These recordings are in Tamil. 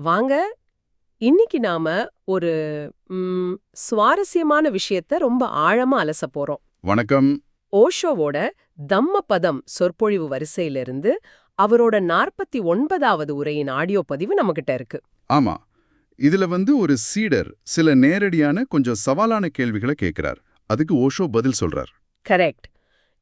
வாங்க இன்னைக்கு நாம ஒரு சுவாரஸ்யமான விஷயத்த ரொம்ப ஆழமா அலச போறோம். வணக்கம். ஓஷோவோட தம்ம பதம் சொற்பொழிவு வரிசையிலிருந்து அவரோட நாற்பத்தி ஒன்பதாவது உரையின் ஆடியோ பதிவு நம்மகிட்ட இருக்கு. ஆமா. இதுல வந்து ஒரு சீடர் சில நேரடியான கொஞ்சம் சவாலான கேள்விகளை கேட்கிறார் அதுக்கு ஓஷோ பதில் சொல்றார். கரெக்ட்.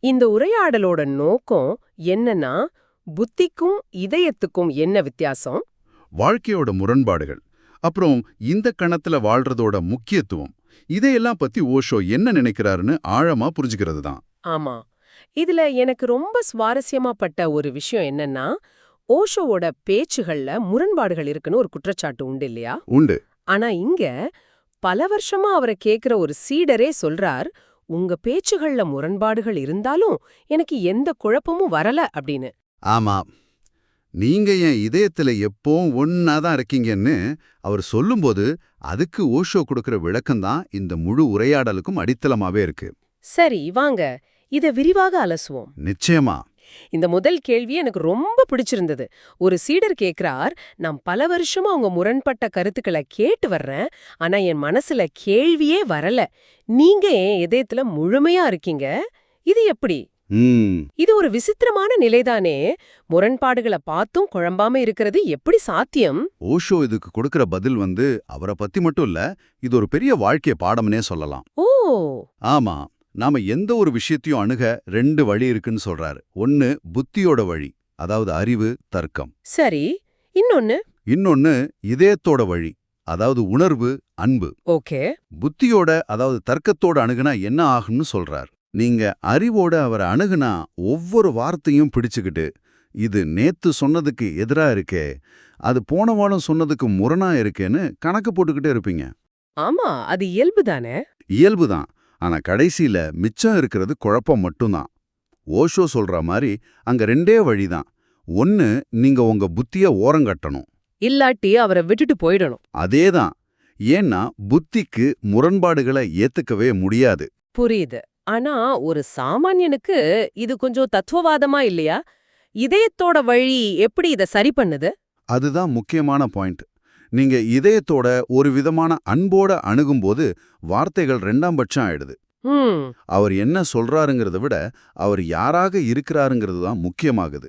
இந்த உரையாடலோட நோக்கம் என்னன்னா புத்திக்கும் இதயத்துக்கும் என்ன வித்தியாசம்? வாழ்க்கையோட முரண்பாடுகள் அப்புறம் இந்த கணத்துல வாழ்றதோட முக்கியத்துவம் இதையெல்லாம் பத்தி ஓஷோ என்ன நினைக்கிறாருன்னு ஆழமா புரிஞ்சுக்கிறது தான் ஆமா. இதுல எனக்கு ரொம்ப சுவாரஸ்யமா பட்ட ஒரு விஷயம் என்னன்னா ஓஷோவோட பேச்சுகள்ல முரண்பாடுகள் இருக்குன்னு ஒரு குற்றச்சாட்டு உண்டு இல்லையா? உண்டு. ஆனா இங்க பல வருஷமா அவரை கேக்குற ஒரு சீடரே சொல்றார் உங்க பேச்சுகள்ல முரண்பாடுகள் இருந்தாலும் எனக்கு எந்த குழப்பமும் வரல அப்படின்னு. ஆமா. நீங்க என் இதயத்துல எப்பவும் ஒன்னா தான் இருக்கீங்கன்னு அவர் சொல்லும்போது அதுக்கு ஓஷோ கொடுக்கிற விளக்கம் தான் இந்த முழு உரையாடலுக்கும் அடித்தளமாவே இருக்கு. சரி வாங்க. இத விரிவாக அலசுவோம். நிச்சயமா. இந்த முதல் கேள்வி எனக்கு ரொம்ப பிடிச்சிருந்தது. ஒரு சீடர் கேக்குறார் நான் பல வருஷமா உங்க முரண்பட்ட கருத்துக்களை கேட்டு வர்றேன் ஆனா என் மனசுல கேள்வியே வரல. நீங்க என் இதயத்துல முழுமையா இருக்கீங்க? இது எப்படி? இது ஒரு விசித்திரமான நிலைதானே? முரண்பாடுகளை பார்த்தும் குழம்பாம இருக்கிறது எப்படி சாத்தியம்? ஓஷோ இதுக்கு கொடுக்கிற பதில் வந்து அவரை பத்தி மட்டும் இல்ல இது ஒரு பெரிய வாழ்க்கை பாடம்னே சொல்லலாம். ஓ. ஆமா நாம எந்த ஒரு விஷயத்தையும் அணுக ரெண்டு வழி இருக்குன்னு சொல்றாரு. ஒன்னு புத்தியோட வழி அதாவது அறிவு தர்க்கம். சரி இன்னொன்னு? இன்னொன்னு இதயத்தோட வழி அதாவது உணர்வு அன்பு. ஓகே. புத்தியோட அதாவது தர்க்கத்தோட அணுகுனா என்ன ஆகும்னு சொல்றார். நீங்க அறிவோட அவரை அணுகுனா ஒவ்வொரு வார்த்தையும் பிடிச்சுக்கிட்டு இது நேத்து சொன்னதுக்கு எதிரா இருக்கே அது போன வாரம் சொன்னதுக்கு முரணா இருக்கேன்னு கணக்கு போட்டுக்கிட்டே இருப்பீங்க. ஆமா அது இயல்பு தானே? இயல்புதான் ஆனா கடைசியில மிச்சம் இருக்கிறது குழப்பம் மட்டும்தான். ஓஷோ சொல்ற மாதிரி அங்க ரெண்டே வழிதான் ஒன்னு நீங்க உங்க புத்திய ஓரங்கட்டணும் இல்லாட்டி அவரை விட்டுட்டு போயிடணும். அதேதான். ஏன்னா புத்திக்கு முரண்பாடுகளை ஏத்துக்கவே முடியாது. புரியுது. ஆனா ஒரு சாமானியனுக்கு இது கொஞ்சம் தத்துவவாதமா இல்லையா? இதயத்தோட வழி எப்படி இத சரி பண்ணுது? அதுதான் முக்கியமான பாயிண்ட். நீங்க இதயத்தோட ஒரு விதமான அன்போட அணுகும்போது வார்த்தைகள் ரெண்டாம் பட்சம் ஆயிடுது. அவர் என்ன சொல்றாருங்கிறத விட அவர் யாராக இருக்கிறாருங்கிறது தான் முக்கியமாகுது.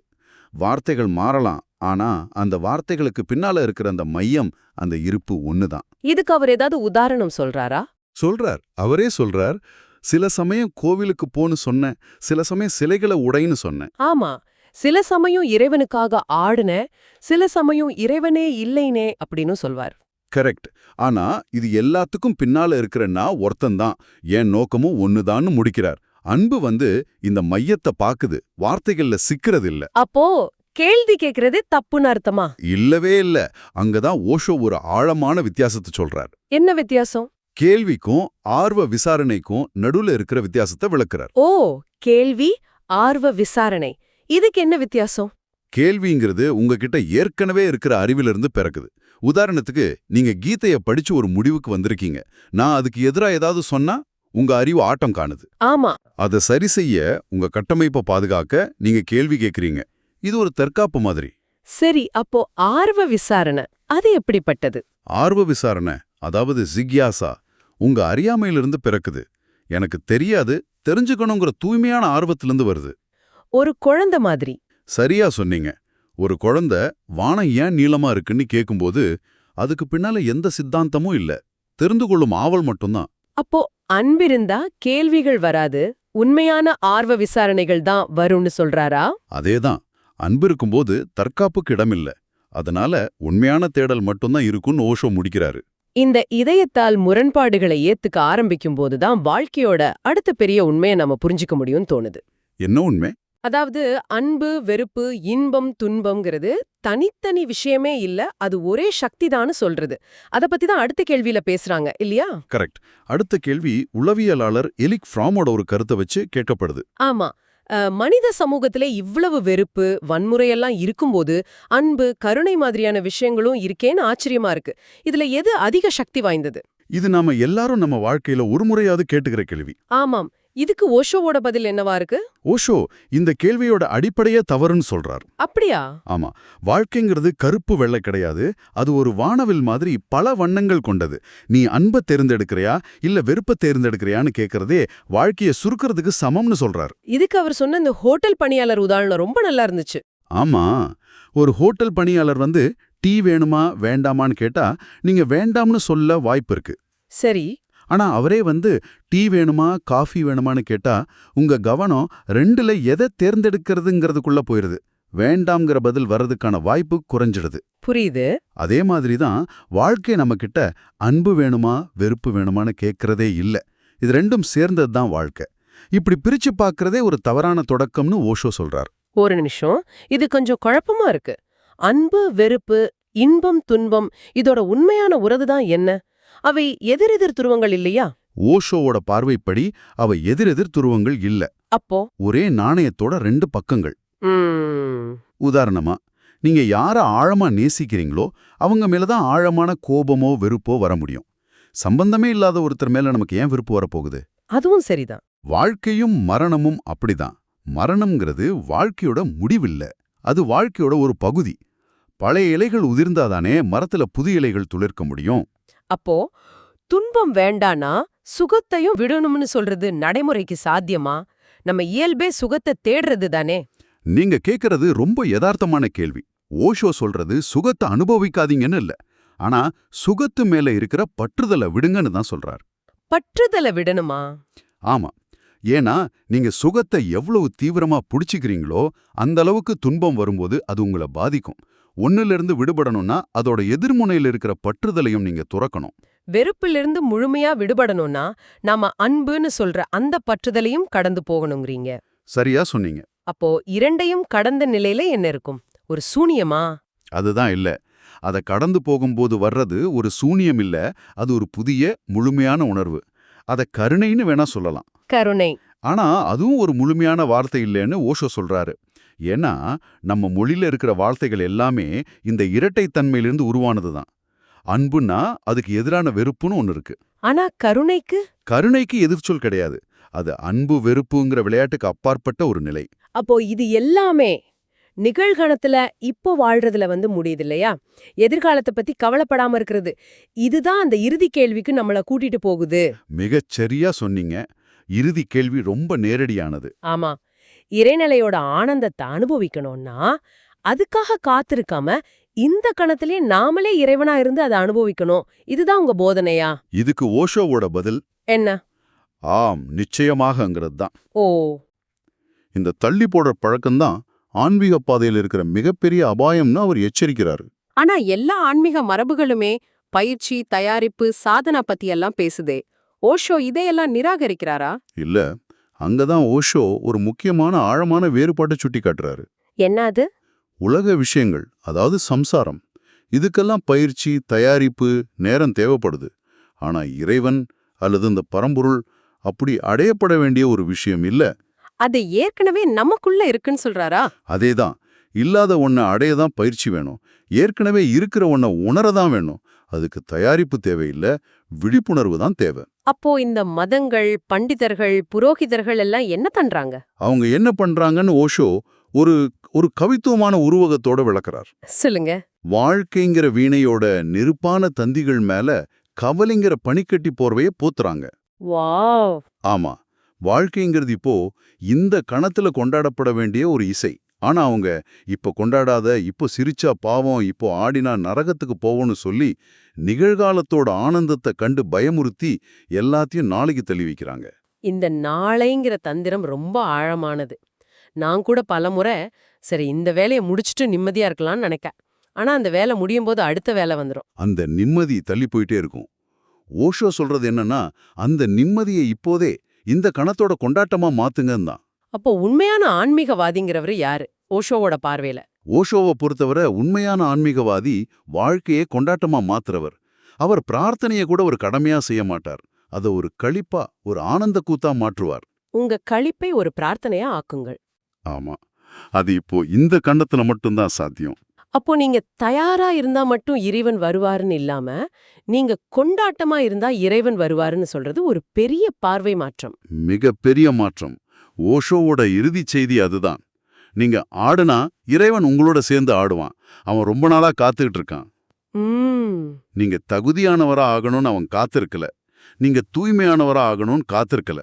வார்த்தைகள் மாறலாம் ஆனா அந்த வார்த்தைகளுக்கு பின்னால இருக்கிற அந்த மையம் அந்த இருப்பு ஒண்ணுதான். இதுக்கு அவர் ஏதாவது உதாரணம் சொல்றாரா? சொல்றார். அவரே சொல்றார் சில சமயம் கோவிலுக்கு போன்னு சொன்னேன் சில சமயம் சிலைகளை உடைன்னு சொன்னேன் ஆமா சில சமயம் இறைவனுக்காக ஆடுன சில சமயம் இறைவனே இல்லைனே அப்படின்னு சொல்வார். கரெக்ட். ஆனா இது எல்லாத்துக்கும் பின்னால இருக்கிற நான் ஒருத்தன்தான் என் நோக்கமும் ஒண்ணுதான்னு முடிக்கிறார். அன்பு வந்து இந்த மையத்தை பாக்குது வார்த்தைகள்ல சிக்கிறது இல்ல அப்போ கேள்வி கேக்குறது தப்புன்னு அர்த்தமா? இல்லவே இல்ல. அங்கதான் ஓஷோ ஒரு ஆழமான வித்தியாசத்தை சொல்றார். என்ன வித்தியாசம்? கேள்விக்கும் ஆர்வ விசாரணைக்கும் நடுவுல இருக்கிற வித்தியாசத்தை விளக்குறார். ஓ கேள்வி ஆர்வ விசாரணை. இதுக்கு என்ன வித்தியாசம்? கேள்விங்கிறது உங்ககிட்ட ஏற்கனவே இருக்கிற அறிவிலிருந்து பிறக்குது. உதாரணத்துக்கு நீங்க கீதைய படிச்சு ஒரு முடிவுக்கு வந்திருக்கீங்க. நான் அதுக்கு எதிரா ஏதாவது சொன்னா உங்க அறிவு ஆட்டம் காணுது. ஆமா. அதை சரி செய்ய உங்க கட்டமைப்பை பாதுகாக்க நீங்க கேள்வி கேக்குறீங்க. இது ஒரு தற்காப்பு மாதிரி. சரி அப்போ ஆர்வ விசாரணை அது எப்படிப்பட்டது? ஆர்வ விசாரணை அதாவது ஜிக்யாசா உங்க அறியாமையிலிருந்து பிறக்குது. எனக்கு தெரியாது தெரிஞ்சுக்கணுங்கிற தூய்மையான ஆர்வத்திலிருந்து வருது. ஒரு குழந்தை மாதிரி. சரியா சொன்னீங்க. ஒரு குழந்தை வானம் ஏன் நீளமா இருக்குன்னு கேட்கும்போது அதுக்கு பின்னால எந்த சித்தாந்தமும் இல்ல. தெரிந்து கொள்ளும் ஆவல் மட்டும்தான். அப்போ அன்பிருந்தா கேள்விகள் வராது உண்மையான ஆர்வ விசாரணைகள் தான் வரும்னு சொல்றாரா? அதேதான். அன்பு இருக்கும்போது தற்காப்புக்கு இடமில்ல. அதனால உண்மையான தேடல் மட்டும்தான் இருக்குன்னு ஓஷோ முடிக்கிறாரு. இந்த இதயத்தால் முரண்பாடுகளை ஏத்துக்க ஆரம்பிக்கும் போதுதான் வாழ்க்கையோட அடுத்த பெரிய உண்மையை நம்ம புரிஞ்சுக்க முடியும்னு தோணுது. என்ன உண்மை? அதாவது அன்பு வெறுப்பு இன்பம் துன்பம்ங்கிறது தனித்தனி விஷயமே இல்ல அது ஒரே சக்திதான்னு சொல்றது. அத பத்தி தான் அடுத்த கேள்வியில பேசுறாங்க இல்லையா? கரெக்ட். அடுத்த கேள்வி உளவியலாளர் எலிக் ஃப்ராமோட ஒரு கருத்தை வச்சு கேட்கப்படுது. ஆமா. மனித சமூகத்திலே இவ்வளவு வெறுப்பு வன்முறையெல்லாம் இருக்கும்போது அன்பு கருணை மாதிரியான விஷயங்களும் இருக்கேன்னு ஆச்சரியமா இருக்கு. இதுல எது அதிக சக்தி வாய்ந்தது? இது நாம எல்லாரும் நம்ம வாழ்க்கையில ஒரு முறையாவது கேட்டுக்கிற கேள்வி. ஆமாம். இதுக்கு ஓஷோவோட பதில் என்னவா இருக்கு? ஓஷோ இந்த கேள்வியோட அடிப்படையே தவறுன்னு சொல்றார். அப்படியா? ஆமா. வாழ்க்கைங்கிறது கருப்பு வெள்ளை கிடையாது. அது ஒரு வானவில் மாதிரி பல வண்ணங்கள் கொண்டது. நீ அன்பை தேர்ந்தெடுக்கிறியா? இல்ல வெறுப்பை தேர்ந்தெடுக்கிறியான்னு கேக்குறதே வாழ்க்கைய சுருக்கிறதுக்கு சமம்னு சொல்றார். இதுக்கு அவர் சொன்ன இந்த ஹோட்டல் பணியாளர் உதாரணம் ரொம்ப நல்லா இருந்துச்சு. ஆமா. ஒரு ஹோட்டல் பணியாளர் வந்து டீ வேணுமா வேண்டாமான்னு கேட்டா நீங்க வேண்டாம்னு சொல்ல வாய்ப்பு இருக்கு. சரி. ஆனா அவரே வந்து டீ வேணுமா காஃபி வேணுமான்னு கேட்டா உங்க கவனம் ரெண்டுல எதை தேர்ந்தெடுக்கிறதுங்கிறதுக்குள்ள போயிருது. வேண்டாம்ங்கிற பதில் வர்றதுக்கான வாய்ப்பு குறைஞ்சிடுது. புரியுது. அதே மாதிரி தான் வாழ்க்கை நம்மக்கிட்ட அன்பு வேணுமா வெறுப்பு வேணுமான்னு கேட்கறதே இல்ல. இது ரெண்டும் சேர்ந்தது தான் வாழ்க்கை. இப்படி பிரிச்சு பார்க்கறதே ஒரு தவறான தொடக்கம்னு ஓஷோ சொல்றார். ஒரு நிமிஷம். இது கொஞ்சம் குழப்பமா இருக்கு. அன்பு வெறுப்பு இன்பம் துன்பம் இதோட உண்மையான உறவு தான் என்ன? அவை எதிரெதிர் துருவங்கள் இல்லையா? ஓஷோவோட பார்வைப்படி அவ எதிரெதிர் துருவங்கள் இல்ல. அப்போ? ஒரே நாணயத்தோட ரெண்டு பக்கங்கள். உதாரணமா நீங்க யார ஆழமா நேசிக்கிறீங்களோ அவங்க மேல தான் ஆழமான கோபமோ வெறுப்போ வர முடியும். சம்பந்தமே இல்லாத ஒருத்தர் மேல நமக்கு ஏன் விருப்பு வரப்போகுது? அதுவும் சரிதான். வாழ்க்கையும் மரணமும் அப்படிதான். மரணம்ங்கிறது வாழ்க்கையோட முடிவில்ல. அது வாழ்க்கையோட ஒரு பகுதி. பழைய இலைகள் உதிர்ந்தாதானே மரத்துல புது இலைகள் துளிர்க்க முடியும்? அப்போ துன்பம் வேண்டானா சுகத்தையும் விடணும்னு சொல்றது நடைமுறைக்கு சாத்தியமா? நம்ம இயல்பே சுகத்தை தேடுறது தானே? நீங்க கேக்குறது ரொம்ப யதார்த்தமான கேள்வி. ஓஷோ சொல்றது சுகத்தை அனுபவிக்காதீங்கன்னு இல்ல. ஆனா சுகத்து மேல இருக்கிற பற்றுதலை விடுங்கன்னு தான் சொல்றார். பற்றுதலை விடணுமா? ஆமா. ஏன்னா நீங்க சுகத்தை எவ்வளவு தீவிரமா புடிச்சுக்கிறீங்களோ அந்த அளவுக்கு துன்பம் வரும்போது அது உங்களை பாதிக்கும். ஒன்னிலிருந்து விடுபடணும்னா அதோட எதிர்முனையில் இருக்கிற பற்றுதலையும் நீங்க துறக்கணும். வெறுப்பிலிருந்து முழுமையா விடுபடணும்னா நாம அன்புன்னு சொல்ற அந்த பற்றுதலையும் கடந்து போகணுங்கிறீங்க. சரியா சொன்னீங்க. அப்போ இரண்டையும் கடந்த நிலையில என்ன இருக்கும்? ஒரு சூனியமா? அதுதான் இல்ல. அத கடந்து போகும்போது வர்றது ஒரு சூனியம் இல்ல அது ஒரு புதிய முழுமையான உணர்வு. அத கருணைன்னு வேணா சொல்லலாம். கருணை. ஆனா அதுவும் ஒரு முழுமையான வார்த்தை இல்லைன்னு ஓஷோ சொல்றாரு. ஏன்னா நம்ம மொழியில இருக்கிற வார்த்தைகள் எல்லாமே இந்த இரட்டைத்தன்மையிலிருந்து உருவானது தான் அன்புன்னா அதுக்கு எதிரான வெறுப்புன்னு ஒன்று இருக்கு. ஆனா கருணைக்கு? கருணைக்கு எதிர்ச்சொல் கிடையாது. அது அன்பு வெறுப்புங்கிற விளையாட்டுக்கு அப்பாற்பட்ட ஒரு நிலை. அப்போ இது எல்லாமே நிகழ்காலத்துல இப்போ வாழ்றதுல வந்து முடியுது இல்லையா எதிர்காலத்தை பத்தி கவலைப்படாம இருக்கிறது. இதுதான் அந்த இறுதி கேள்விக்கு நம்மள கூட்டிட்டு போகுது. மிகச் சரியா சொன்னீங்க. இறுதி கேள்வி ரொம்ப நேரடியானது. ஆமா. இறைநிலையோட ஆனந்தத்தை அனுபவிக்கணும்னா அதுக்காக காத்திருக்காம இந்த கணத்திலே நாமளே இறைவனா இருந்து அதை அனுபவிக்கணும். இதுதான் உங்க போதனையா? இதுக்கு ஓஷோவோட பதில் என்ன? ஆம் நிச்சயமாகங்கிறது தான். ஓ. இந்த தள்ளி போடுற பழக்கம்தான் ஆன்மீக பாதையில் இருக்கிற மிகப்பெரிய அபாயம்னு அவர் எச்சரிக்கிறாரு. ஆனா எல்லா ஆன்மீக மரபுகளுமே பயிற்சி தயாரிப்பு சாதனா பத்தி எல்லாம் பேசுதே. ஓஷோ இதையெல்லாம் நிராகரிக்கிறாரா? இல்ல. அங்கதான் ஓஷோ ஒரு முக்கியமான ஆழமான வேறுபாட்டை சுட்டி காட்டுறாரு என்ன அது உலக விஷயங்கள் அதாவது சம்சாரம் இதுக்கெல்லாம் பயிற்சி தயாரிப்பு நேரம் தேவைப்படுது. ஆனா இறைவன் அல்லது இந்த பரம்பொருள் அப்படி அடையப்பட வேண்டிய ஒரு விஷயம் இல்ல. அது ஏற்கனவே நமக்குள்ள இருக்குன்னு சொல்றாரா? அதேதான். இல்லாத ஒன்ன அடைய தான் பயிற்சி வேணும். ஏற்கனவே இருக்கிற ஒன்ன உணரதான் வேணும். அதுக்கு தயாரிப்பு தேவையில்ல விழிப்புணர்வு தான் தேவை. அப்போ இந்த மதங்கள் பண்டிதர்கள் புரோகிதர்கள் எல்லாம் என்ன பண்றாங்க? அவங்க என்ன பண்றாங்கன்னு ஓஷோ ஒரு ஒரு கவித்துவமான உருவகத்தோட விளக்குறார். சொல்லுங்க. வாழ்க்கைங்கிற வீணையோட நெருப்பான தந்திகள் மேல கவலைங்கிற பனிக்கட்டி போர்வைய போத்துறாங்க. ஆமா வாழ்க்கைங்கிறது இப்போ இந்த கணத்துல கொண்டாடப்பட வேண்டிய ஒரு இசை. ஆனா அவங்க இப்ப கொண்டாடாத இப்போ சிரிச்சா பாவம் இப்போ ஆடினா நரகத்துக்கு போவோம்னு சொல்லி நிகழ்காலத்தோட ஆனந்தத்தை கண்டு பயமுறுத்தி எல்லாத்தையும் நாளைக்கு தள்ளி வைக்கிறாங்க. இந்த நாளைங்கிற தந்திரம் ரொம்ப ஆழமானது. நான் கூட பலமுறை சரி இந்த வேலையை முடிச்சுட்டு நிம்மதியா இருக்கலாம்னு நினைக்க ஆனா அந்த வேலை முடியும் போது அடுத்த வேலை வந்துரும். அந்த நிம்மதி தள்ளி போயிட்டே இருக்கும். ஓஷோ சொல்றது என்னன்னா அந்த நிம்மதியை இப்போதே இந்த கணத்தோட கொண்டாட்டமா மாத்துங்கன்னு தான். அப்போ உண்மையான ஆன்மீகவாதிங்கிறவர் யாரு? ஓஷோவோட பார்வையில. ஓஷோவை பொறுத்தவரை உண்மையான ஆன்மீகவாதி வாழ்க்கையை கொண்டாட்டமா மாத்துறவர். அவர் பிரார்த்தனையை கூட ஒரு கடமையா செய்ய மாட்டார். அதை ஒரு களிப்பா ஒரு ஆனந்த கூத்தா மாற்றுவார். உங்க களிப்பை ஒரு பிரார்த்தனையா ஆக்குங்கள். ஆமா. அது இப்போ இந்த கண்டத்துல மட்டும்தான் சாத்தியம். அப்போ நீங்க தயாரா இருந்தா மட்டும் இறைவன் வருவாருன்னு இல்லாம நீங்க கொண்டாட்டமா இருந்தா இறைவன் வருவாருன்னு சொல்றது ஒரு பெரிய பார்வை மாற்றம். மிகப்பெரிய மாற்றம். ஓஷோவோட இறுதிச் செய்தி அதுதான். நீங்க ஆடுனா இறைவன் உங்களோட சேர்ந்து ஆடுவான். அவன் ரொம்ப நாளா காத்துக்கிட்டு இருக்கான். நீங்க தகுதியானவரா ஆகணும்னு அவன் காத்திருக்கல. நீங்க தூய்மையானவரா ஆகணும்னு காத்திருக்கல.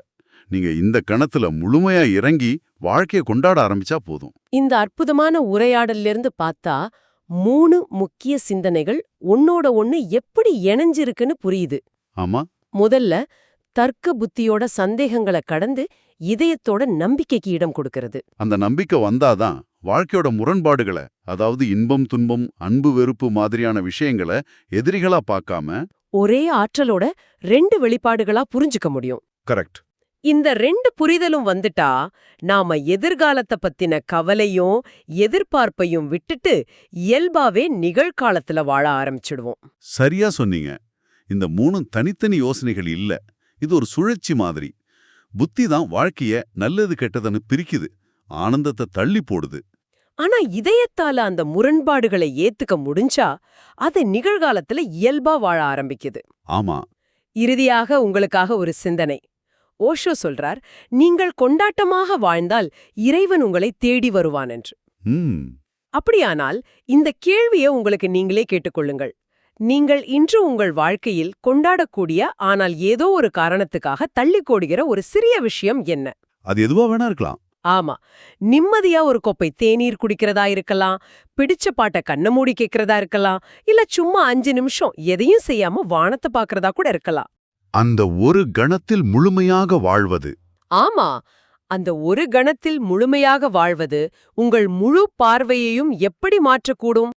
நீங்க இந்த கணத்துல முழுமையா இறங்கி வாழ்க்கைய கொண்டாட ஆரம்பிச்சா போதும். இந்த அற்புதமான உரையாடல்ல இருந்து பார்த்தா மூணு முக்கிய சிந்தனைகள் ஒன்னோட ஒண்ணு எப்படி இணைஞ்சிருக்குன்னு புரியுது. ஆமா. முதல்ல தர்க்க புத்தியோட சந்தேகங்களை கடந்து இதயத்தோட நம்பிக்கைக்கு இடம் கொடுக்கிறது. அந்த நம்பிக்கை வந்தாதான் வாழ்க்கையோட முரண்பாடுகளை அதாவது இன்பம் துன்பம் அன்பு வெறுப்பு மாதிரியான விஷயங்களை எதிரிகளா பார்க்காம ஒரே ஆற்றலோட ரெண்டு வெளிப்பாடுகளா புரிஞ்சுக்க முடியும். கரெக்ட் இந்த ரெண்டு புரிதலும் வந்துட்டா நாம எதிர்காலத்த பத்தின கவலையும் எதிர்பார்ப்பையும் விட்டுட்டு இயல்பாவே நிகழ்காலத்துல வாழ ஆரம்பிச்சிடுவோம். சரியா சொன்னீங்க. இந்த மூணும் தனித்தனி யோசனைகள் இல்ல. இது ஒரு சுழற்சி மாதிரி. புத்தி தான் வாழ்க்கைய நல்லது கெட்டதுன்னு பிரிக்குது. ஆனந்தத்தை தள்ளி போடுது. ஆனா இதயத்தால அந்த முரண்பாடுகளை ஏத்துக்க முடிஞ்சா அது நிகழ்காலத்துல இயல்பா வாழ ஆரம்பிக்குது. ஆமா. இறுதியாக உங்களுக்காக ஒரு சிந்தனை. ஓஷோ சொல்றார் நீங்கள் கொண்டாட்டமாக வாழ்ந்தால் இறைவன் உங்களை தேடி வருவான் என்று ம். அப்படியானால் இந்த கேள்வியை உங்களுக்கு நீங்களே கேட்டுக்கொள்ளுங்கள். நீங்கள் இன்று உங்கள் வாழ்க்கையில் கொண்டாடக்கூடிய ஆனால் ஏதோ ஒரு காரணத்துக்காக தள்ளிக்கோடுகிற ஒரு சிறிய விஷயம் என்ன? அது எதுவா வேணா இருக்கலாம். ஆமா. நிம்மதியா ஒரு கோப்பை தேநீர் குடிக்கிறதா இருக்கலாம் பிடிச்ச பாட்டை கண்ண மூடி கேட்கறதா இருக்கலாம் இல்ல சும்மா அஞ்சு நிமிஷம் எதையும் செய்யாம வானத்தை பாக்குறதா கூட இருக்கலாம். அந்த ஒரு கணத்தில் முழுமையாக வாழ்வது. ஆமா. அந்த ஒரு கணத்தில் முழுமையாக வாழ்வது உங்கள் முழு பார்வையையும் எப்படி மாற்றக்கூடும்?